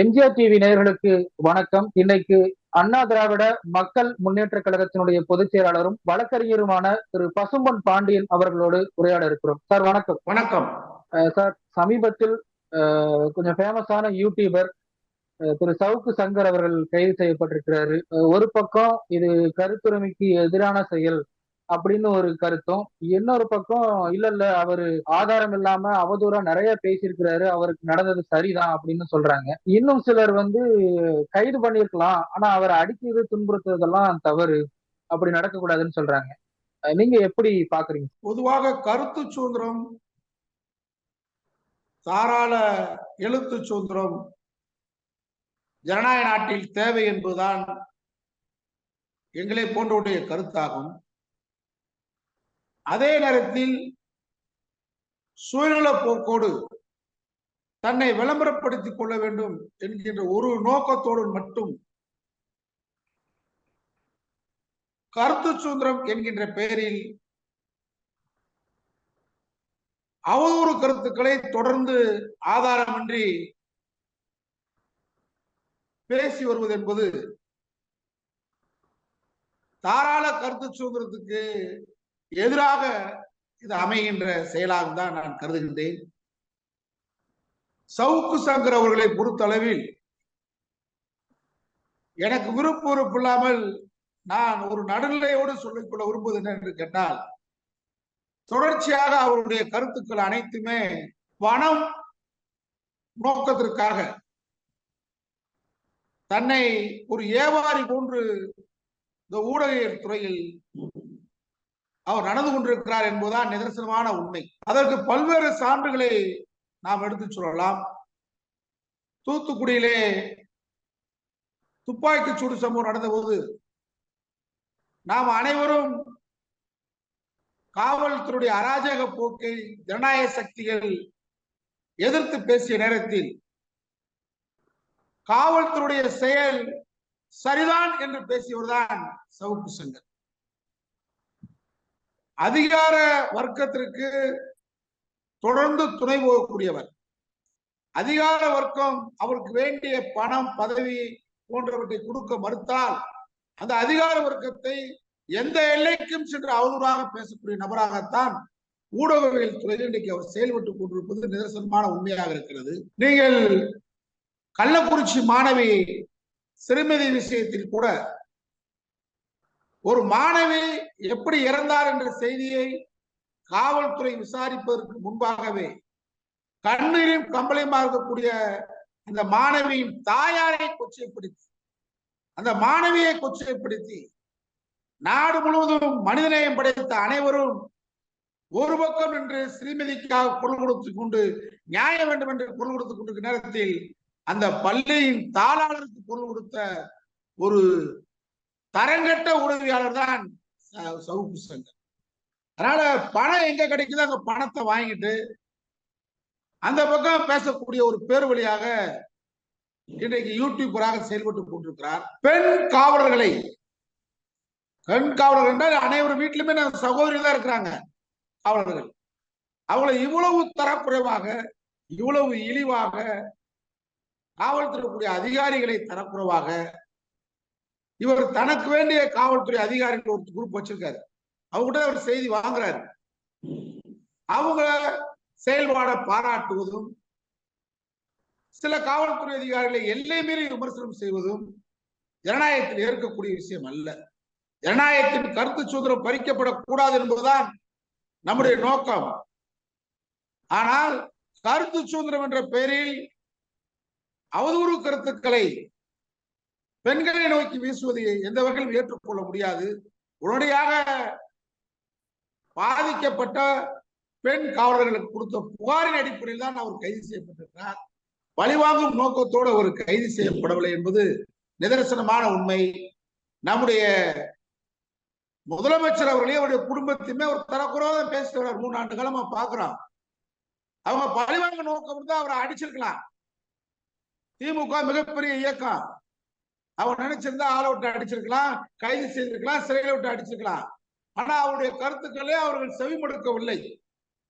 MGR TV நேயர்களுக்கு வணக்கம். இன்னைக்கு அண்ணா திராவிட மக்கள் முன்னேற்ற கழகத்தினுடைய பொதுச் செயலாளரும் வழக்கறிஞருமான திரு பசும்பொன் பாண்டியன் அவர்களோடு உரையாட இருக்கிறோம். சார் வணக்கம். வணக்கம். சார் சமீபத்தில் கொஞ்சம் ஃபேமஸான யூடியூபர் திரு சவுக்கு சங்கர் அவர்கள் கைது செய்யப்பட்டிருக்கிறாரு. ஒரு பக்கம் இது கருத்துரிமைக்கு எதிரான செயல் அப்படின்னு ஒரு கருத்தும். இன்னொரு பக்கம் இல்ல இல்ல அவரு ஆதாரம் இல்லாம அவதூறா நிறைய பேசியிருக்கிறாரு. அவருக்கு நடந்தது சரிதான் அப்படின்னு சொல்றாங்க. இன்னும் சிலர் வந்து கைது பண்ணிருக்கலாம் ஆனா அவரை அடிக்கிறது துன்புறுத்துறதெல்லாம் தவறு. அப்படி நடக்கக்கூடாதுன்னு சொல்றாங்க. நீங்க எப்படி பாக்குறீங்க? பொதுவாக கருத்து சுதந்திரம் தாராள எழுத்து சுதந்திரம் ஜனநாயக நாட்டில் தேவை என்பதுதான் எங்களை போன்றவருடைய கருத்தாகும். அதே நேரத்தில் சுயநல போக்கோடு தன்னை விளம்பரப்படுத்திக் கொள்ள வேண்டும் என்கின்ற ஒரு நோக்கத்தோடு மட்டும் கருத்து சுதந்திரம் என்கின்ற பெயரில் அவதூறு கருத்துக்களை தொடர்ந்து ஆதாரமின்றி பேசி வருவது என்பது தாராள கருத்து சுதந்திரத்துக்கு எதிராக இது அமைகின்ற செயலாக தான் நான் கருதுகின்றேன். சவுக்கு சங்கர் அவர்களை பொறுத்தளவில் எனக்கு விருப்ப உறுப்பு இல்லாமல் நான் ஒரு நடுநிலையோடு சொல்லிக்கொள்ள விரும்புவது என்ன என்று கேட்டால் தொடர்ச்சியாக அவருடைய கருத்துக்கள் அனைத்துமே பணம் நோக்கத்திற்காக தன்னை ஒரு ஏவாரி போன்று இந்த ஊடக துறையில் அவர் நடந்து கொண்டிருக்கிறார் என்பதுதான் நிதர்சனமான உண்மை. அதற்கு பல்வேறு சான்றுகளை நாம் எடுத்துச் சொல்லலாம். தூத்துக்குடியிலே துப்பாக்கி சூடு சம்பவம் நடந்தபோது நாம் அனைவரும் காவல்துறையுடைய அராஜக போக்கை ஜனநாயக சக்திகள் எதிர்த்து பேசிய நேரத்தில் காவல்துறையுடைய செயல் சரிதான் என்று பேசியவர்தான் சவுக்கு சங்கர். அதிகார வர்க்கத்திற்கு தொடர்ந்து துணை போகக்கூடியவர். அதிகார வர்க்கம் அவருக்கு வேண்டிய பணம் பதவி போன்றவற்றை கொடுக்க மறுத்தால் அந்த அதிகார வர்க்கத்தை எந்த எல்லைக்கும் சென்று அவதூறாக பேசக்கூடிய நபராகத்தான் ஊடகவியல் துறையில் இன்றைக்கு அவர் செயல்பட்டுக் கொண்டிருப்பது நிதர்சனமான உண்மையாக இருக்கிறது. நீங்கள் கள்ளக்குறிச்சி மாணவி சிறுமதி விஷயத்தில் கூட ஒரு மாணவி எப்படி இறந்தார் என்ற செய்தியை காவல்துறை விசாரிப்பதற்கு முன்பாகவே கண்ணீரும் கம்பளையுமா இருக்கக்கூடிய அந்த மாணவியின் தாயாரை கொச்சைப்படுத்தி அந்த மாணவியை கொச்சைப்படுத்தி நாடு முழுவதும் மனிதநேயம் படைத்த அனைவரும் ஒரு பக்கம் என்று ஸ்ரீமதிக்காக குரல் கொடுத்துக் கொண்டு நியாய வேண்டும் என்று குரல் கொடுத்துக் கொண்டிருக்கிற நேரத்தில் அந்த பள்ளியின் தாளாளருக்கு குரல் கொடுத்த ஒரு தரங்கட்ட உதவியாளர் தான் சவுக்கு சங்கர் அதனால பணம் எங்க கிடைக்குதோ அங்க பணத்தை வாங்கிட்டு அந்த பக்கம் பேசக்கூடிய ஒரு பேர் வழியாக இன்றைக்கு யூடியூபராக செயல்பட்டு கொண்டிருக்கிறார். பெண் காவலர்களை. பெண் காவலர்கள் என்றால் அனைவரும் வீட்டிலுமே நம்ம சகோதரி தான் இருக்கிறாங்க காவலர்கள். அவங்களை இவ்வளவு தரக்குறைவாக இவ்வளவு இழிவாக காவல்துறை அதிகாரிகளை தரக்குறைவாக இவர் தனக்கு வேண்டிய காவல்துறை அதிகாரிகள் ஒரு குரூப் வச்சிருக்காரு. அவங்ககிட்ட அவர் செய்தி வாங்குறாரு. அவங்க செயல்பாட பாராட்டுவதும் சில காவல்துறை அதிகாரிகளை எல்லை மீறி விமர்சனம் செய்வதும் ஜனநாயகத்தில் ஏற்கக்கூடிய விஷயம் அல்ல. ஜனநாயகத்தின் கருத்து சுதந்திரம் பறிக்கப்படக்கூடாது என்பதுதான் நம்முடைய நோக்கம். ஆனால் கருத்து சுதந்திரம் என்ற பெயரில் அவதூறு கருத்துக்களை பெண்களை நோக்கி வீசுவதை எந்த வகையிலும் ஏற்றுக்கொள்ள முடியாது. உடனடியாக பாதிக்கப்பட்ட பெண் காவலர்களுக்கு கொடுத்த புகாரின் அடிப்படையில் தான் அவர் கைது செய்யப்பட்டிருக்கிறார். பழிவாங்கும் நோக்கத்தோடு அவர் கைது செய்யப்படவில்லை என்பது நிதர்சனமான உண்மை. நம்முடைய முதலமைச்சர் அவர்களே அவருடைய குடும்பத்தையுமே ஒரு தரக்குறவாக பேசிட்டு வர்றார் மூணு ஆண்டு காலமா பாக்குறோம் அவங்க பழிவாங்க நோக்கம் தான் அவரை அடிச்சிருக்கலாம். திமுக மிகப்பெரிய இயக்கம். அவர் நினைச்சிருந்தா ஆளை விட்டு அடிச்சிருக்கலாம் கைது செய்திருக்கலாம் சிறையில விட்டு அடிச்சிருக்கலாம். ஆனா அவருடைய கருத்துக்களே அவர்கள் செவிமடுக்கவில்லை.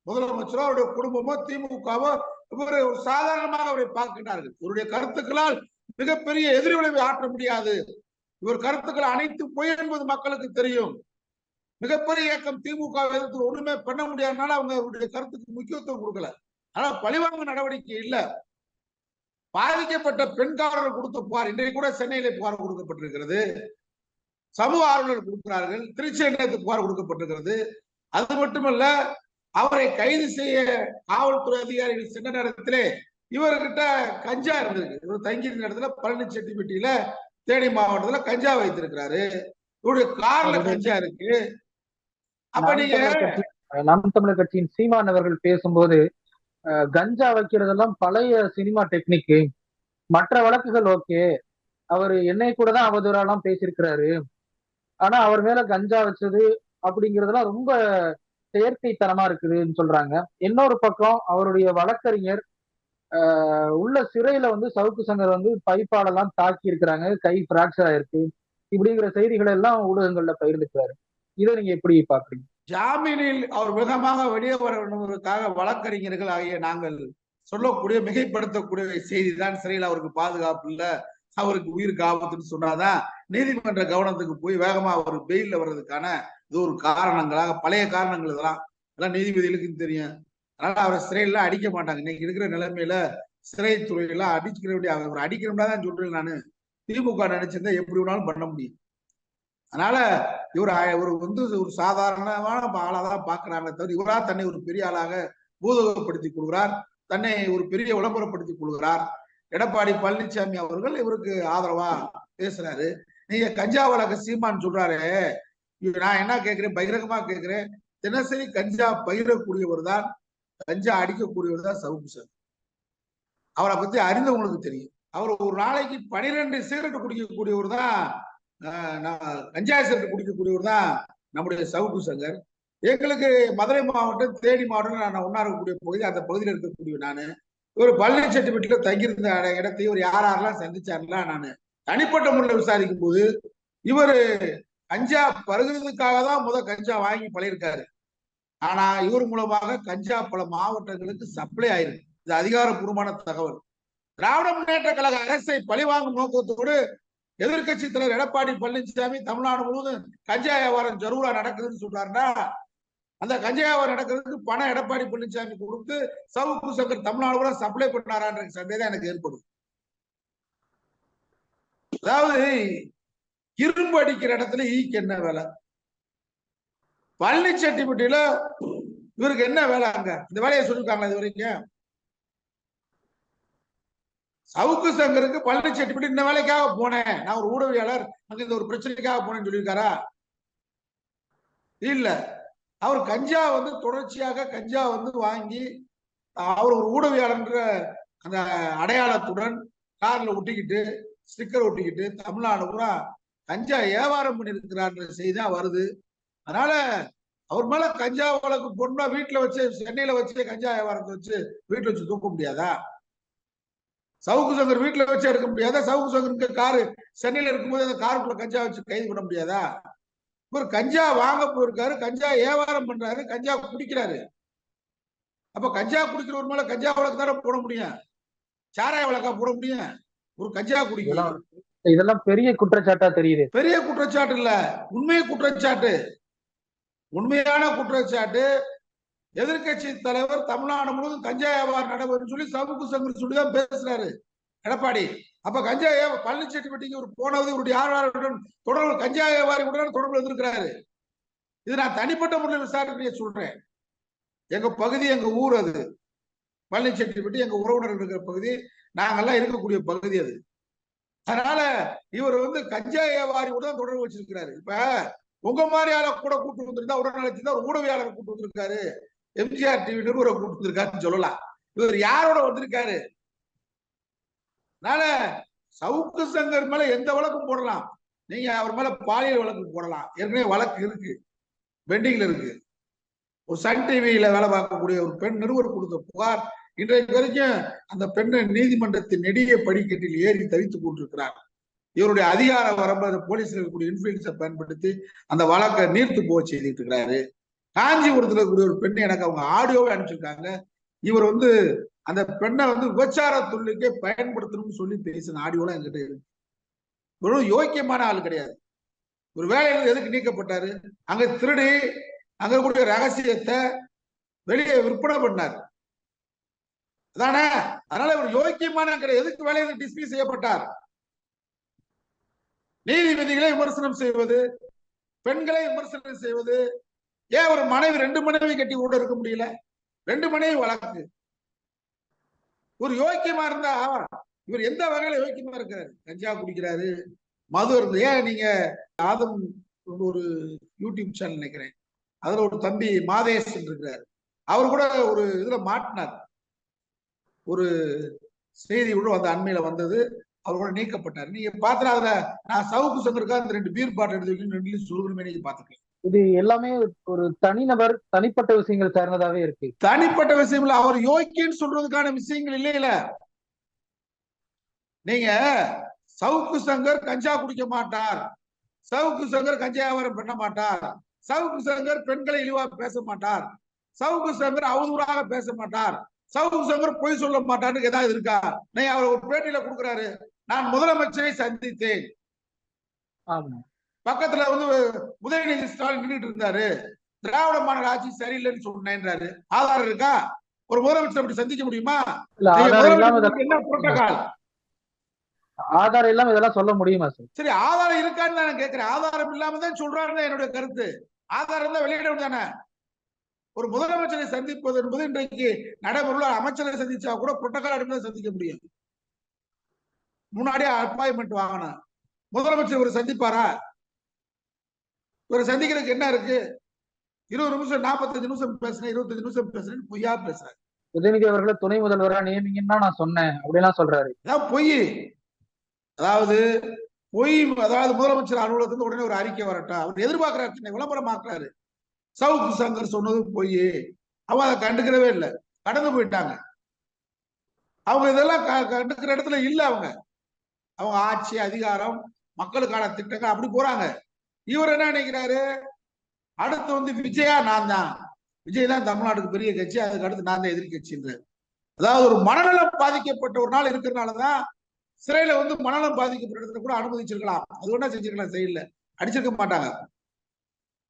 முதலமைச்சரோ அவருடைய குடும்பமோ திமுகவோ இவரை ஒரு சாதாரணமாக அவரை பார்க்கிறார்கள் இவருடைய கருத்துக்களால் மிகப்பெரிய எதிர்விளைவை ஆற்ற முடியாது. இவர் கருத்துக்கள் அனைத்து பொய் என்பது மக்களுக்கு தெரியும். மிகப்பெரிய இயக்கம் திமுக எதிர்த்து ஒண்ணுமே பண்ண முடியாதனால அவங்க அவருடைய கருத்துக்கு முக்கியத்துவம் கொடுக்கல. ஆனா பழிவாங்க நடவடிக்கை இல்லை. பாதிக்கப்பட்ட பெண்காரர்கள் கொடுத்த புகார் இன்றைக்கு கூட சென்னையில புகார் கொடுக்கப்பட்டிருக்கிறது. சமூக ஆர்வலர் கொடுக்கிறார்கள். திருச்சி நிலையத்துக்கு புகார் கொடுக்கப்பட்டிருக்கிறது. அது மட்டுமல்ல அவரை கைது செய்ய காவல்துறை அதிகாரிகள் சென்ற நேரத்திலே இவர்கிட்ட கஞ்சா இருந்திருக்கு. இவர் தங்கியிருந்த இடத்துல பழனி செட்டிப்பட்டியில தேனி மாவட்டத்துல கஞ்சா வைத்திருக்கிறாரு. இவருடைய கார்ல கஞ்சா இருக்கு. அப்ப நாம் நீங்க நாம் தமிழர் கட்சியின் சீமான் அவர்கள் பேசும்போது கஞ்சா வைக்கிறதெல்லாம் பழைய சினிமா டெக்னிக்கு. மற்ற வழக்குகள் ஓகே. அவர் என்னை கூட தான் அவதூறாலாம் பேசியிருக்கிறாரு. ஆனா அவர் மேல கஞ்சா வச்சது அப்படிங்கறதெல்லாம் ரொம்ப செயற்கைத்தனமா இருக்குதுன்னு சொல்றாங்க. இன்னொரு பக்கம் அவருடைய வழக்கறிஞர் ஆஹ், உள்ள சிறையில வந்து சவுக்கு சங்கர் வந்து பைப்பாலெல்லாம் தாக்கி இருக்கிறாங்க கை பிராக்சர் ஆயிருக்கு. இப்படிங்கிற செய்திகளை எல்லாம் ஊடகங்கள்ல பகிர்ந்துக்கிறாரு. இதை நீங்க எப்படி பாக்குறீங்க ஜாமீனில் அவர் வேகமாக வெளியே வர வேண்டுவதற்காக வழக்கறிஞர்கள் ஆகிய நாங்கள் சொல்லக்கூடிய மிகைப்படுத்தக்கூடிய செய்தி தான் சிறையில் அவருக்கு பாதுகாப்பு இல்லை அவருக்கு உயிருக்கு ஆபத்துன்னு சொன்னாதான் நீதிமன்ற கவனத்துக்கு போய் வேகமா அவர் பெயில்ல வர்றதுக்கான இது ஒரு காரணங்களாக பழைய காரணங்கள் இதெல்லாம் இதெல்லாம் நீதிபதிகளுக்கும் தெரியும். அதனால அவரை சிறையில அடிக்க மாட்டாங்க. இன்னைக்கு இருக்கிற நிலைமையில சிறைத்துறையெல்லாம் அடிச்சுக்கிற வேண்டிய அவர் அடிக்கணும்னா தான் சொல்றேன் நான். திமுக நினைச்சிருந்தா எப்படி வேணாலும் பண்ண முடியும். அதனால இவர் ஒரு வந்து ஒரு சாதாரணமான ஆளா தான் பாக்குறாங்க தவிர இவரா தன்னை ஒரு பெரிய ஆளாக பூதகப்படுத்தி கொள்கிறார். தன்னை ஒரு பெரிய விளம்பரப்படுத்திக் கொள்கிறார். எடப்பாடி பழனிசாமி அவர்கள் இவருக்கு ஆதரவா பேசுறாரு. நீங்க கஞ்சா வழக்கு சீமான் சொல்றாரு. இவர் நான் என்ன கேட்கிறேன் பகிரங்கமா கேட்கிறேன் தினசரி கஞ்சா பகிரக்கூடியவர் தான் கஞ்சா அடிக்கக்கூடியவர் தான் சவுக்கு சார். அவரை பத்தி அறிந்தவங்களுக்கு தெரியும். அவர் ஒரு நாளைக்கு பனிரெண்டு சிகரெட் குடிக்கக்கூடியவர் தான் கஞ்சா சிகரெட் குடிக்கக்கூடியவர் தான் நம்முடைய சவுக்கு சங்கர். எங்களுக்கு மதுரை மாவட்டம் தேனி மாவட்டம் நான் ஒன்னா இருக்கக்கூடிய பகுதி அந்த பகுதியில் இருக்கக்கூடிய நானு. இவர் பழனி செட்டிப்பட்டில தங்கியிருந்த இட- இடத்தை இவர் யார் யாரெல்லாம் சந்திச்சாருலாம் நான். தனிப்பட்ட முறையில் விசாரிக்கும் போது இவர் கஞ்சா பருகிறதுக்காக தான் முத கஞ்சா வாங்கி பழகிருக்காரு ஆனா இவர் மூலமாக கஞ்சா பல மாவட்டங்களுக்கு சப்ளை ஆயிருக்கு. இது அதிகாரப்பூர்வமான தகவல். திராவிட முன்னேற்ற கழக அரசை பழிவாங்கும் நோக்கத்தோடு எதிர்கட்சி தலைவர் எடப்பாடி பழனிசாமி தமிழ்நாடு முழுவதும் கஞ்சா வியாபாரம் ஜரூரா நடக்குதுன்னு சொல்றாருன்னா அந்த கஞ்சா வியாபாரம் நடக்கிறதுக்கு பணம் எடப்பாடி பழனிசாமி கொடுத்து சவுக்கு சங்கர் தமிழ்நாடு கூட சப்ளை பண்ணாரான்ற சந்தேகம் எனக்கு ஏற்படும். அதாவது இரும்பு அடிக்கிற இடத்துல ஈக்கு என்ன வேலை? பழனிச்செட்டிப்பட்டியில இவருக்கு என்ன வேலை அங்க? இந்த வேலையை சொல்லியிருக்காங்களா இது வரைக்கும்? சவுக்கு சங்கருக்கு பழனி செட்டிப்பட்டி இந்த வேலைக்காக போனேன். நான் ஒரு ஊடகவியாளர் அங்க இந்த ஒரு பிரச்சனைக்காக போனேன்னு சொல்லியிருக்காரா? இல்ல. அவர் கஞ்சா வந்து தொடர்ச்சியாக கஞ்சா வந்து வாங்கி அவர் ஒரு ஊடகவியாளர்ன்ற அந்த அடையாளத்துடன் கார்ல ஒட்டிக்கிட்டு ஸ்டிக்கர் ஒட்டிக்கிட்டு தமிழ்நாடு பூரா கஞ்சா வியாபாரம் பண்ணியிருக்கிறான்ற செய்தி தான் வருது. அதனால அவர் மேல கஞ்சா வழக்கு பொண்ணா வீட்டுல வச்சு சென்னையில வச்சு கஞ்சா வியாபாரத்தை வச்சு வீட்டுல வச்சு தூக்க முடியாதா? சவுக்கு சங்கர் வீட்டுல வச்சு எடுக்க முடியாதா? சவுக்கு சங்கருக்கு காரு சென்னையில இருக்கும்போது அந்த காருக்குள்ள கஞ்சா வச்சு கைது பண்ண முடியாதா? இவர் கஞ்சா வாங்க போயிருக்காரு கஞ்சா வியாபாரம் பண்றாரு கஞ்சா குடிக்கிறாரு. அப்ப கஞ்சா குடிக்கிறவர் மேல கஞ்சா வழக்கு தானே போட முடியும்? சாராய வழக்கா போட முடியும்? ஒரு கஞ்சா குடிக்கலாம் இதெல்லாம் இதெல்லாம் பெரிய குற்றச்சாட்டா தெரியுது. பெரிய குற்றச்சாட்டு இல்ல. உண்மை குற்றச்சாட்டு. உண்மையான குற்றச்சாட்டு. எதிர்க்கட்சி தலைவர் தமிழ்நாடு முழுவதும் கஞ்சா வியாபாரம் நடைபெறும் சொல்லி சவுக்கு சங்கர் சொல்லி தான் பேசுறாரு. எடப்பாடி அப்ப கஞ்சா வியா- பழனிச்செட்டிப்பட்டிக்கு ஒரு போனது இவருடைய யாருடன் தொடர்பு கஞ்சா வியாபாரி உடன் தொடர்பு இருந்திருக்கிறாரு. இது நான் தனிப்பட்ட முறையில் விசாரணையை சொல்றேன். எங்க பகுதி எங்க ஊர் அது. பழனிச்செட்டிப்பட்டி எங்க உறவினர் இருக்கிற பகுதி. நாங்கெல்லாம் இருக்கக்கூடிய பகுதி அது. அதனால இவர் வந்து கஞ்சா வியாபாரி உடன் தொடர்பு வச்சிருக்கிறாரு. இப்ப உங்க மாதிரி கூட கூட்டு வந்திருந்தா உடனழைச்சு தான் ஒரு ஊடகவியாளர் கூட்டு வந்திருக்காரு. எம்ஜிஆர் டிவி நிறுவனம் கூட்டு வந்திருக்காருன்னு சொல்லலாம். இவர் யாரோட வந்திருக்காரு? அதனால சவுக்கு சங்கர் மேல எந்த வழக்கும் போடலாம். நீங்க அவர் மேல பாலியல் வழக்கு போடலாம். ஏற்கனவே வழக்கு இருக்கு. பெண்டிங்ல இருக்கு. ஒரு சன் டிவியில வேலை பார்க்கக்கூடிய ஒரு பெண் நிருபர் கொடுத்த புகார் இன்றைக்கு வரைக்கும் அந்த பெண்ணை நீதிமன்றத்தின் நெடிய படிக்கட்டில் ஏறி தவித்துக் கொண்டிருக்கிறார். இவருடைய அதிகார வரம்பு அந்த போலீஸ்ல இருக்கக்கூடிய இன்ஃபுளுன்ஸை பயன்படுத்தி அந்த வழக்கை நீர்த்து போக செய்துட்டு இருக்கிறாரு. காஞ்சிபுரத்துல இருக்கக்கூடிய ஒரு பெண்ணை எனக்கு அவங்க ஆடியோவை அனுப்பிச்சிருக்காங்க. இவர் வந்து அந்த பெண்ணை வந்து விபச்சார தொழிலுக்கே பயன்படுத்தணும்னு சொல்லி பேசின ஆடியோலாம் என்கிட்ட இருக்கு. வெறும் யோக்கியமான ஆள் கிடையாது. ஒரு வேலையில எதுக்கு நீக்கப்பட்டாரு? அங்க திருடி அங்க கூடிய ரகசியத்தை வெளியே விற்பனை பண்ணார். அதானே? அதனால இவர் யோக்கியமான கிடையாது. எதுக்கு வேலையில டிஸ்மிஸ் செய்யப்பட்டார்? நீதிபதிகளை விமர்சனம் செய்வது பெண்களை விமர்சனம் செய்வது ஏன் ஒரு மனைவி ரெண்டு மனைவி கட்டி கூட இருக்க முடியல? ரெண்டு மனைவி வழக்கு. ஒரு யோக்கியமா இருந்தா இவர் எந்த வகையில யோக்கியமா இருக்காரு? கஞ்சா குடிக்கிறாரு. மது இருந்து ஏன் நீங்க ஆதம் ஒரு யூடியூப் சேனல் நினைக்கிறேன். அதுல ஒரு தம்பி மாதேஷ் இருக்கிறாரு அவர் கூட ஒரு இதுல மாட்டினார். ஒரு செய்தி உள்ள அந்த அண்மையில வந்தது. அவர் கூட நீக்கப்பட்டார். நீங்க பாத்துற அதுல நான் சவுக்கு சங்கருக்கா அந்த ரெண்டு பீர் பாட்டு எடுத்து ரெண்டு சுருகுமே நீங்க பாத்துக்கலாம். இது எல்லாமே ஒரு தனிநபர் தனிப்பட்ட விஷயங்கள் சார்ந்ததாவே இருக்கு. தனிப்பட்ட இல்ல அவர் யோக்கியன்னு சொல்றதுக்கான விஷயங்கள் இல்லையில. நீங்க சவுக்கு சங்கர் கஞ்சா குடிக்க மாட்டார். சவுக்கு சங்கர் கஞ்சா வியாபாரம் பண்ண மாட்டார். சவுக்கு சங்கர் பெண்களை இழிவா பேச மாட்டார். சவுக்கு சங்கர் அவதூறாக பேச மாட்டார். சவுக்கு சங்கர் பொய் சொல்ல மாட்டார்னு ஏதாவது இருக்கா? நீ அவர் ஒரு பேட்டியில கொடுக்குறாரு. நான் முதலமைச்சரை சந்தித்தேன். ஆமா. பக்கத்துல வந்து உதயநிதி ஸ்டாலின் நின்றுட்டு இருந்தாரு. திராவிட மாநில ஆட்சி சரியில்லைன்னு சொன்னேன்றாரு. ஆதாரம் இருக்கா? ஒரு முதலமைச்சர் அப்படி சந்திக்க முடியுமா? என்ன புரோட்டோகால்? ஆதாரம் இல்லாம இதெல்லாம் சொல்ல முடியுமா சார்? சரி ஆதாரம் இருக்கான்னு நான் கேட்கிறேன். ஆதாரம் இல்லாம தான் சொல்றாருன்னு என்னுடைய கருத்து. ஆதாரம் தான் வெளியிட தானே? ஒரு முதலமைச்சரை சந்திப்பது என்பது இன்றைக்கு நடைமுறையில் அமைச்சரை சந்திச்சா கூட புரோட்டோகால் அடிப்படையில் சந்திக்க முடியும். முன்னாடியே அப்பாயின்மெண்ட் வாங்கணும். முதலமைச்சர் ஒரு சந்திப்பாரா? இவரை சந்திக்கிறதுக்கு என்ன இருக்கு? இருபது நிமிஷம் நாற்பத்தஞ்சு நிமிஷம் பேசுறேன் இருபத்தஞ்சு நிமிஷம் பேசுறேன் பொய்யா பேசுறேன் உதயநிதி அவர்களை துணை முதல்வரா நியமிங்கன்னா நான் சொன்னேன். அப்படிலாம் சொல்றாரு. அதான் பொய். அதாவது பொய் அதாவது முதலமைச்சர் அலுவலகத்துல உடனே ஒரு அறிக்கை வரட்டும் அவர் எதிர்பார்க்கிறாரு சின்ன விளம்பரமாக்குறாரு சவுக்கு சங்கர் சொன்னது பொய். அவன் அதை கண்டுக்கிறவே இல்லை. கடந்து போயிட்டாங்க. அவங்க இதெல்லாம் கண்டுக்கிற இடத்துல இல்ல அவங்க. அவங்க ஆட்சி அதிகாரம் மக்களுக்கான திட்டங்கள் அப்படி போறாங்க. இவர் என்ன நினைக்கிறாரு? அடுத்து வந்து விஜயா நான் தான். விஜய் தான் தமிழ்நாட்டுக்கு பெரிய கட்சி அதுக்கு அடுத்து நான் தான் எதிர்கட்சின்றார் அதாவது ஒரு மனநலம் பாதிக்கப்பட்ட ஒரு நாள் இருக்கிறனாலதான் சிறையில வந்து மனநலம் பாதிக்கப்பட்ட இடத்துல கூட அனுமதிச்சிருக்கலாம். அது ஒன்றா செஞ்சிருக்கலாம் செயல்ல. அடிச்சிருக்க மாட்டாங்க.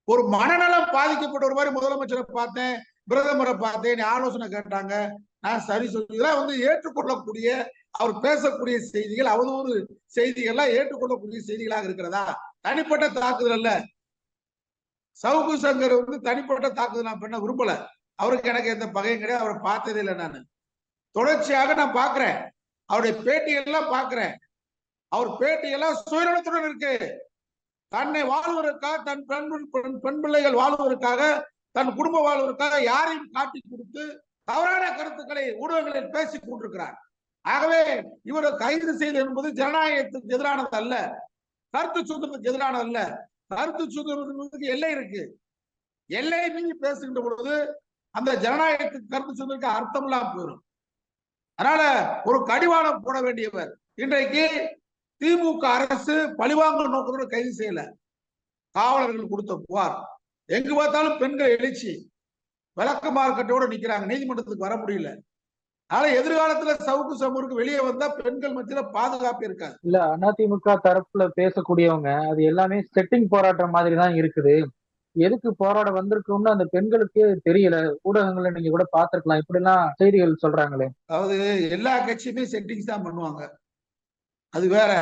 ஒரு மனநலம் பாதிக்கப்பட்ட ஒரு மாதிரி முதலமைச்சரை பார்த்தேன் பிரதமரை பார்த்தேன் நீ ஆலோசனை கேட்டாங்க நான் சரி சொல்லிதான் வந்து ஏற்றுக்கொள்ளக்கூடிய அவர் பேசக்கூடிய செய்திகள் அவதூறு செய்திகள்லாம் ஏற்றுக்கொள்ளக்கூடிய செய்திகளாக இருக்கிறதா? தனிப்பட்ட தாக்குதல் அல்ல. சவுக்கு சங்கர் வந்து தனிப்பட்ட தாக்குதல் நான் பண்ண விரும்பல. அவருக்கு எனக்கு எந்த பகையும் கிடையாது. அவரை பார்த்ததே இல்லை நான். தொடர்ச்சியாக நான் பாக்குறேன் அவருடைய பேட்டியெல்லாம் பார்க்கிறேன். அவர் பேட்டியெல்லாம் சுயநலத்துடன் இருக்கு. தன்னை வாழ்வதற்காக தன் பெண் பெண் பெண் பிள்ளைகள் வாழ்வதற்காக தன் குடும்ப வாழ்வதற்காக யாரையும் காட்டி கொடுத்து தவறான கருத்துக்களை ஊடகங்களில் பேசிக் கொண்டிருக்கிறார். ஆகவே இவரை கைது செய்தது என்பது ஜனநாயகத்துக்கு எதிரானது அல்ல. கருத்து சுதந்திரத்துக்கு எதிரானது அல்ல. கருத்து சுதந்திரத்துக்கு எல்லை இருக்கு. எல்லை மீறி பேசுகின்ற பொழுது அந்த ஜனநாயகத்துக்கு கருத்து சுதந்திரத்துக்கு அர்த்தம் இல்லாம போயிடும் அதனால ஒரு கடிவாளம் போட வேண்டியவர் இன்றைக்கு திமுக அரசு பழிவாங்கல் நோக்கத்தோட கைது செய்யல. காவலர்கள் கொடுத்த புகார். எங்கு பார்த்தாலும் பெண்கள் எழுச்சி. விளக்க மார்க்கெட்டோட நிக்கிறாங்க. நீதிமன்றத்துக்கு வர முடியல. அதனால எதிர்காலத்துல சவுக்கு சமூருக்கு வெளியே வந்தா பெண்கள் மத்தியில பாதுகாப்பு இருக்காது. இல்ல அதிமுக தரப்புல பேசக்கூடியவங்க அது எல்லாமே செட்டிங் போராட்டம் மாதிரி தான் இருக்குது. எதுக்கு போராட வந்திருக்கோம்னு அந்த பெண்களுக்கு தெரியல. ஊடகங்கள்ல நீங்க கூட பாத்திருக்கலாம் இப்படி எல்லாம் செய்திகள் சொல்றாங்களே. அதாவது எல்லா கட்சியுமே செட்டிங்ஸ் தான் பண்ணுவாங்க. அது வேற.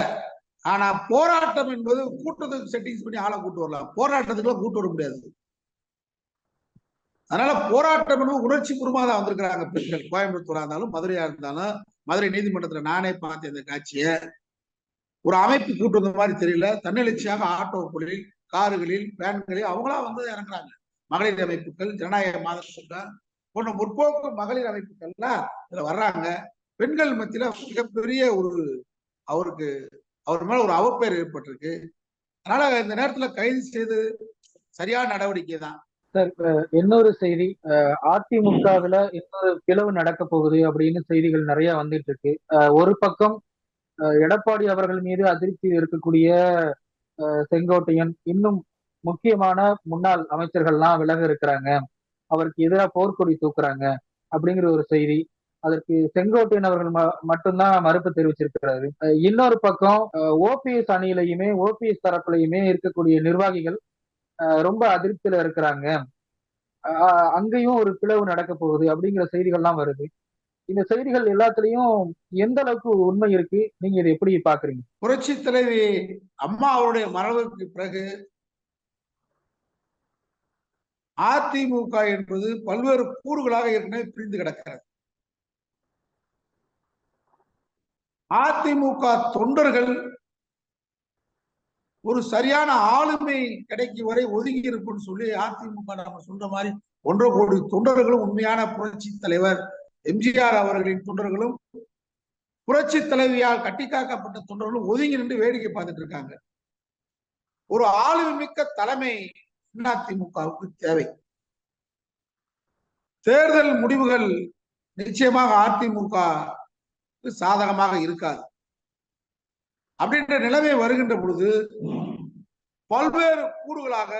ஆனா போராட்டம் என்பது கூட்டத்துக்கு செட்டிங்ஸ் பண்ணி ஆளை கூட்டு வரலாம். போராட்டத்துக்குலாம் கூட்டு வர முடியாது. அதனால போராட்டம் என்பது உணர்ச்சி பூர்வமா தான் வந்திருக்கிறாங்க பெண்கள். கோயம்புத்தூரா இருந்தாலும் மதுரையா இருந்தாலும் மதுரை நீதிமன்றத்துல நானே பார்த்தேன் இந்த காட்சியை ஒரு அமைப்பு கூட்டு வந்த மாதிரி தெரியல. தன்னெழுச்சியாக ஆட்டோக்களில் கார்களில் வேன்களில் அவங்களா வந்து இறங்குறாங்க. மகளிர் அமைப்புகள் ஜனநாயக மாத சங்கம் போன்ற முற்போக்கு மகளிர் அமைப்புகள்லாம் இதுல வர்றாங்க. பெண்கள் மத்தியில மிகப்பெரிய ஒரு அவருக்கு அவர் மேல ஒரு அவப்பெயர் ஏற்பட்டிருக்கு. அதனால இந்த நேரத்துல கைது செய்து சரியான நடவடிக்கை தான். சார் இன்னொரு செய்தி அஹ், அதிமுகவுல இன்னொரு பிளவு நடக்க போகுது அப்படின்னு செய்திகள் நிறைய வந்துட்டு இருக்கு. அஹ், ஒரு பக்கம் எடப்பாடி அவர்கள் மீது அதிருப்தி இருக்கக்கூடிய செங்கோட்டையன் இன்னும் முக்கியமான முன்னாள் அமைச்சர்கள்லாம் விலக இருக்கிறாங்க. அவருக்கு எதிராக போர்க்கொடி தூக்குறாங்க அப்படிங்கிற ஒரு செய்தி. அதற்கு செங்கோட்டையன் அவர்கள் மட்டும்தான் மறுப்பு தெரிவிச்சிருக்கிறாரு. இன்னொரு பக்கம் ஓபிஎஸ் அணியிலையுமே ஓபிஎஸ் தரப்புலையுமே இருக்கக்கூடிய நிர்வாகிகள் ரொம்ப அதிருப்தியில இருக்கிறாங்க. அங்கேயும் ஒரு பிளவு நடக்க போகுது அப்படிங்கிற செய்திகள்லாம் வருது. இந்த செய்திகள் எல்லாத்துலயும் எந்த அளவுக்கு உண்மை இருக்கு? நீங்க இதை எப்படி பாக்குறீங்க? புரட்சி தலைவி அம்மா அவருடைய மறைவுக்கு பிறகு அதிமுக என்பது பல்வேறு கூறுகளாக ஏற்கனவே பிரிந்து கிடக்கிறது. அதிமுக தொண்டர்கள் ஒரு சரியான ஆளுமை கிடைக்கும் வரை ஒதுங்கி இருக்கும்னு சொல்லி அதிமுக நம்ம சொல்ற மாதிரி ஒன்றரை கோடி தொண்டர்களும் உண்மையான புரட்சி தலைவர் எம்ஜிஆர் அவர்களின் தொண்டர்களும் புரட்சி தலைவியால் கட்டிக்காக்கப்பட்ட தொண்டர்களும் ஒதுங்கி நின்று வேடிக்கை பார்த்துட்டு இருக்காங்க. ஒரு ஆளுமை மிக்க தலைமை அதிமுகவுக்கு தேவை. தேர்தல் முடிவுகள் நிச்சயமாக அதிமுக சாதகமாக இருக்காது. அப்படின்ற நிலைமை வருகின்ற பொழுது பல்வேறு கூறுகளாக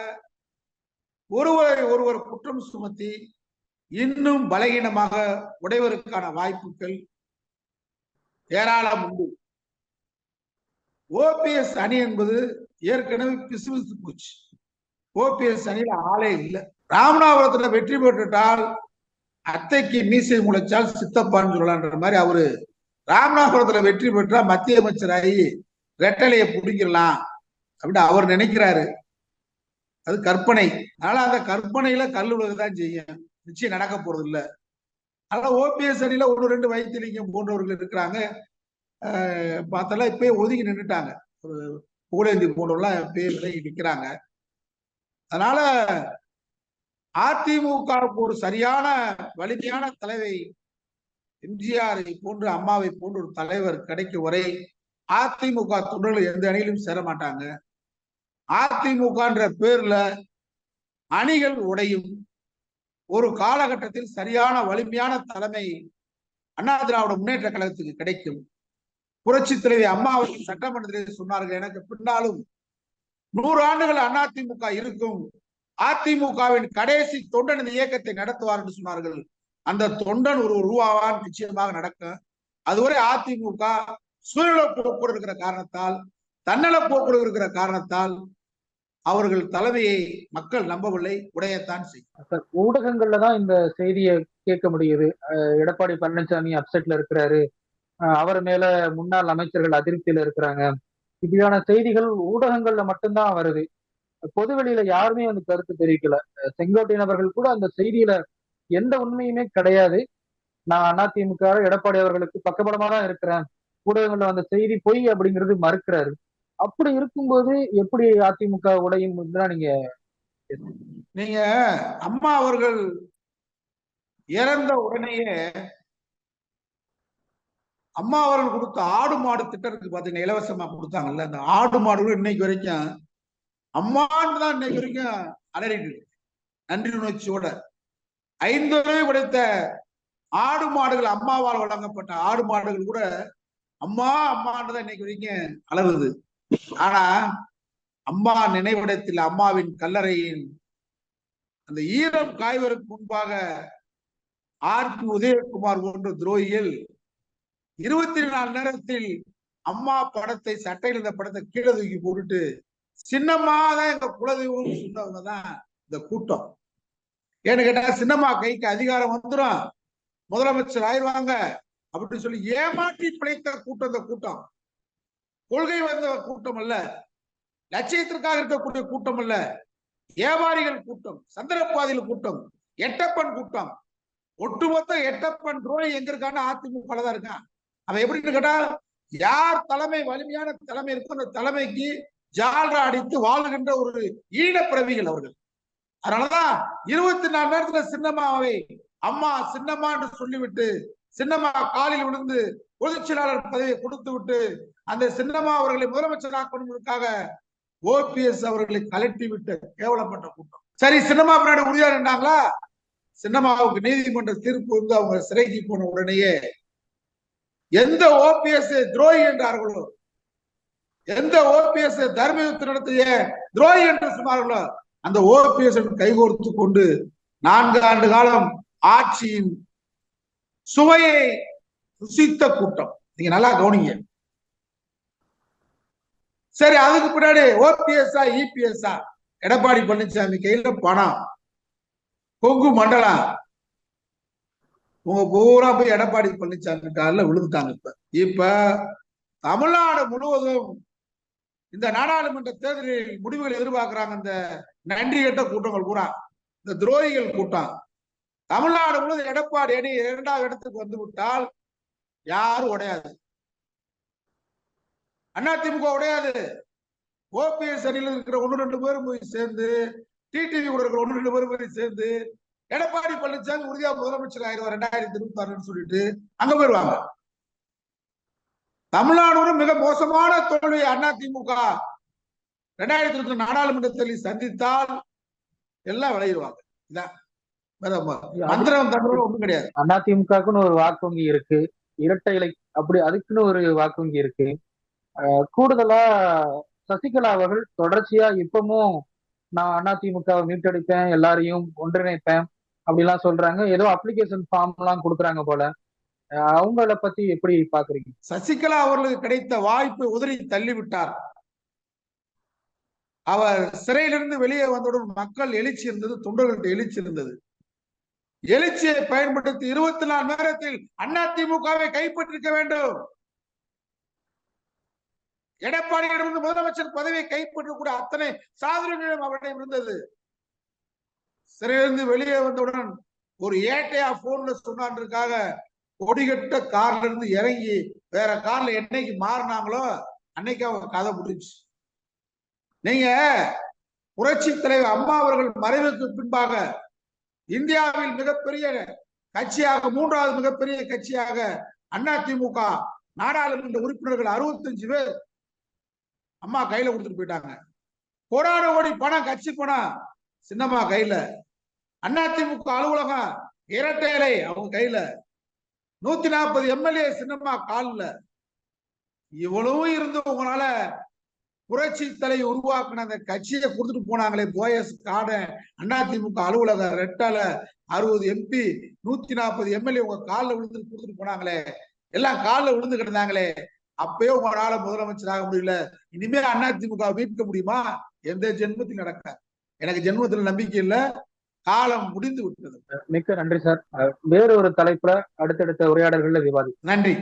ஒருவரை ஒருவர் குற்றம் சுமத்தி இன்னும் பலகீனமாக உடைவதற்கான வாய்ப்புகள் ஏராளம் உண்டு. ஓபிஎஸ் அணி என்பது ஏற்கனவே பிசுபிசு போச்சு. ஓபிஎஸ் அணியில ஆளே இல்லை. ராமநாதபுரத்துல வெற்றி பெற்றுட்டால் அத்தைக்கு மீசை முளைச்சால் சித்தப்பான்னு சொல்லலான்ற மாதிரி அவரு ராமநாதபுரத்துல வெற்றி பெற்றா மத்திய அமைச்சராகி ரெட்டலையை பிடிக்கலாம் அப்படின்னு அவர் நினைக்கிறாரு. அது கற்பனை. அதனால அந்த கற்பனையில கல் தான் செய்யும். நிச்சயம் நடக்க போறது இல்ல. அதனால ஓபிஎஸ் அணியில ஒன்று ரெண்டு வைத்தியலிங்கம் போன்றவர்கள் இருக்கிறாங்க. பார்த்தாலும் இப்பயே ஒதுங்கி நின்றுட்டாங்க ஒரு புகழேந்தி போன்றவர்கள்லாம் இப்பயே விலகி நிற்கிறாங்க அதனால அதிமுகவுக்கு ஒரு சரியான வலிமையான தலைவை எம்ஜிஆரை போன்று அம்மாவை போன்ற ஒரு தலைவர் கிடைக்கும் வரை அதிமுக தொண்டர்கள் எந்த அணியிலும் சேர மாட்டாங்க. அதிமுகன்ற பேர்ல அணிகள் உடையும். ஒரு காலகட்டத்தில் சரியான வலிமையான தலைமை அண்ணா திராவிட முன்னேற்ற கழகத்துக்கு கிடைக்கும். புரட்சி தலைவி அம்மா அவர்கள் சட்டமன்றத்திலே சொன்னார்கள் எனக்கு பின்னாலும் நூறு ஆண்டுகள் அதிமுக இருக்கும். அதிமுகவின் கடைசி தொண்டன் இந்த இயக்கத்தை நடத்துவார் என்று சொன்னார்கள். அந்த தொண்டன் ஒரு உருவாவான் நிச்சயமாக நடக்கும். அதுவரை அதிமுக சுயநல போக்குடன் இருக்கிற காரணத்தால் தன்னல போக்குடன் இருக்கிற காரணத்தால் அவர்கள் தலைமையை மக்கள் நம்பவில்லை. உடையத்தான் செய்யும். ஊடகங்கள்ல தான் இந்த செய்தியை கேட்க முடியுது. எடப்பாடி பழனிசாமி அப்செட்ல இருக்கிறாரு. அவர் மேல முன்னாள் அமைச்சர்கள் அதிருப்தியில இருக்கிறாங்க. இப்படியான செய்திகள் ஊடகங்கள்ல மட்டும்தான் வருது. பொதுவெளியில யாருமே வந்து கருத்து தெரிவிக்கல. செங்கோட்டையன் அவர்கள் கூட அந்த செய்தியில எந்த உண்மையுமே கிடையாது. நான் அதிமுக எடப்பாடி அவர்களுக்கு பக்கபலமா தான் இருக்கிறேன். ஊடகங்கள்ல அந்த செய்தி பொய் அப்படிங்கிறது மறுக்கிறாரு. அப்படி இருக்கும்போது எப்படி அதிமுக உடையும் நீங்க நீங்க அம்மா அவர்கள் இறந்த உடனேயே அம்மா அவர்கள் கொடுத்த ஆடு மாடு திட்டத்துக்கு பாத்தீங்கன்னா இலவசமா கொடுத்தாங்கல்ல அந்த ஆடு மாடு இன்னைக்கு வரைக்கும் அம்மான்னு தான் இன்னைக்கு வரைக்கும் அலறிட்டு நன்றி உணர்ச்சியோட ஐந்து ரூபாய் ஆடு மாடுகள் அம்மாவால் வழங்கப்பட்ட ஆடு மாடுகள் கூட அம்மா அம்மான்னு இன்னைக்கு வரைக்கும் அலறுது. ஆனா அம்மா நினைவிடத்தில் அம்மாவின் கல்லறையின் அந்த ஈரம் காய்வதற்கு முன்பாக ஆர் பி உதயகுமார் போன்ற துரோகிகள் இருபத்தி நாலு நேரத்தில் அம்மா படத்தை சட்டையில் இந்த படத்தை கீழே தூக்கி போட்டுட்டு சின்னம்மா தான் எங்க குலதெய்வம் சொன்னவங்க தான் இந்த கூட்டம். ஏன்னு கேட்டா சின்னம்மா கைக்கு அதிகாரம் வந்துடும் முதலமைச்சர் ஆயிடுவாங்க. அப்படின்னு சொல்லி ஏமாற்றி பிழைத்த கூட்டம் இந்த கூட்டம். கொள்கை வந்த கூட்டம் அல்ல. லட்சியத்திற்காக இருக்கக்கூடிய கூட்டம் அல்ல. வியாபாரிகள் கூட்டம் சந்திரபாதியில் கூட்டம் எட்டப்பன் கூட்டம். ஒட்டுமொத்த எட்டப்பன் துரோகி எங்க இருக்கான்னு அதிமுக தான் இருக்கான். அவன் எப்படின்னு கேட்டா யார் தலைமை வலிமையான தலைமை இருக்கோ அந்த தலைமைக்கு ஜால்ரா அடித்து வாழ்கின்ற ஒரு ஈழப்பிறவிகள் அவர்கள். அதனாலதான் இருபத்தி நாலு நேரத்துல சின்னம்மாவை அம்மா சின்னம்மா என்று சொல்லிவிட்டு சின்னம்மா காலில் விழுந்து பொதுச் செயலாளர் பதவியை கொடுத்து விட்டு அந்த சின்னம்மா அவர்களை முதலமைச்சராக்கணுக்காக ஓபிஎஸ் அவர்களை கலட்டி விட்ட கேவலப்பட்ட கூட்டம். சரி சின்னம்மா பின்னாடி உறுதியா நின்றாங்களா? சின்னம்மாவுக்கு நீதிமன்ற தீர்ப்பு வந்து அவங்க சிறைக்கு போன உடனேயே எந்த ஓபிஎஸ் துரோகி என்றார்களோ எந்த ஓபிஎஸ் தர்மயுத்தம் நடத்திய துரோகி என்று சொன்னார்களோ அந்த ஓபிஎஸ் கைகோர்த்து கொண்டு நான்கு ஆண்டு காலம் ஆட்சியின் சுவையை ருசித்த கூட்டம். நீங்க நல்லா கவனிங்க. சரி அதுக்கு பின்னாடி ஓபிஎஸ்ஆ இபிஎஸ்ஆ எடப்பாடி பழனிசாமி கையில பணம். கொங்கு மண்டலம். உங்க பூரா போய் எடப்பாடி பழனிசாமி காலில் விழுந்துட்டாங்க இப்ப. இப்ப தமிழ்நாடு முழுவதும் இந்த நாடாளுமன்ற தேர்தலில் முடிவுகள் எதிர்பார்க்கிறாங்க. இந்த நன்றி கட்ட கூட்டங்கள் பூரா. இந்த துரோகிகள் கூட்டம். தமிழ்நாடு முழுவதும் எடப்பாடி அணி இரண்டாவது இடத்துக்கு வந்து விட்டால் யாரும் உடையாது. அண்ணா திமுக உடையாது. ஓபிஎஸ் அணியில் இருக்கிற ஒன்று ரெண்டு பேரும் போய் சேர்ந்து டிடிவி கூட இருக்கிற ஒன்று ரெண்டு பேரும் போய் சேர்ந்து எடப்பாடி பழனிசாமி உறுதியா முதலமைச்சர் ஆயிரம் ரெண்டாயிரத்தி இருபத்தி ஆறுன்னு சொல்லிட்டு அங்க போயிருவாங்க. தமிழ்நாடு மிக மோசமான தோல்வி திமுக ரெண்டாயிரத்தி இருபத்தி நாடாளுமன்றத்தில் சந்தித்தால் எல்லாம் விளையிடுவாங்க இதான். அதிமுகக்குன்னு ஒரு வாக்கு வங்கி இருக்கு. இரட்டை இலை அப்படி அதுக்குன்னு ஒரு வாக்கு வங்கி இருக்கு கூடுதலா சசிகலா அவர்கள் தொடர்ச்சியா இப்பமும் நான் அதிமுகவை மீட்டெடுப்பேன் எல்லாரையும் ஒன்றிணைப்பேன் அப்படிலாம் சொல்றாங்க. ஏதோ அப்ளிகேஷன் ஃபார்ம் எல்லாம் கொடுக்குறாங்க போல. அவங்கள பத்தி எப்படி பாக்குறீங்க? சசிகலா அவர்களுக்கு கிடைத்த வாய்ப்பை உதறி தள்ளிவிட்டார். அவர் சிறையிலிருந்து வெளியே வந்தவுடன் மக்கள் எழுச்சி இருந்தது தொண்டர்கள்ட்ட எழுச்சி இருந்தது எழுச்சியை பயன்படுத்தி இருபத்தி நாலு நேரத்தில் அதிமுகவை கைப்பற்றிருக்க வேண்டும். எடப்பாடியிடமிருந்து முதலமைச்சர் பதவியை கைப்பற்றக்கூடிய அத்தனை சாதனைகளும் அவரிடம் இருந்தது. சிறையிலிருந்து வெளியே வந்தவுடன் ஒரு ஏட்டையா போன்ல சொன்னான்றதுக்காக கொடிகட்ட கார்ல இருந்து இறங்கி வேற கார்ல என்னைக்கு மாறினாங்களோ அன்னைக்கு அவங்க கதை முடிஞ்சு நீங்க புரட்சி தலைவர் அம்மா அவர்கள் மறைவுக்கு பின்பாக இந்தியாவில் மிகப்பெரிய கட்சியாக மூன்றாவது மிகப்பெரிய கட்சியாக அதிமுக நாடாளுமன்ற உறுப்பினர்கள் அறுபத்தஞ்சு பேர் அம்மா கையில கொடுத்துட்டு போயிட்டாங்க. கோடான கோடி பணம் கட்சி பணம் சின்னம்மா கையில. அதிமுக அலுவலகம் இரட்டையலை அவங்க கையில. நூத்தி நாற்பது எம்எல்ஏ சின்னம்மா காலில். இவ்வளவு இருந்து உங்களால புரட்சி தலை உருவாக்குன அந்த கட்சியை கொடுத்துட்டு போனாங்களே போயஸ் கார்டன் அதிமுக அலுவலக ரெட்டால அறுபது எம்பி நூத்தி நாற்பது எம்எல்ஏ உங்க காலில் விழுந்து கொடுத்துட்டு போனாங்களே. எல்லாம் காலில் விழுந்து கிடந்தாங்களே. அப்பயே உங்களால முதலமைச்சராக முடியல. இனிமே அதிமுக மீட்க முடியுமா? எந்த ஜென்மத்தில் நடக்க எனக்கு ஜென்மத்துல நம்பிக்கை இல்ல. காலம் முடிந்து விட்டது. மிக்க நன்றி சார். அஹ் வேறு ஒரு தலைப்புல அடுத்தடுத்த உரையாடல்கள்ல விவாதி நன்றி.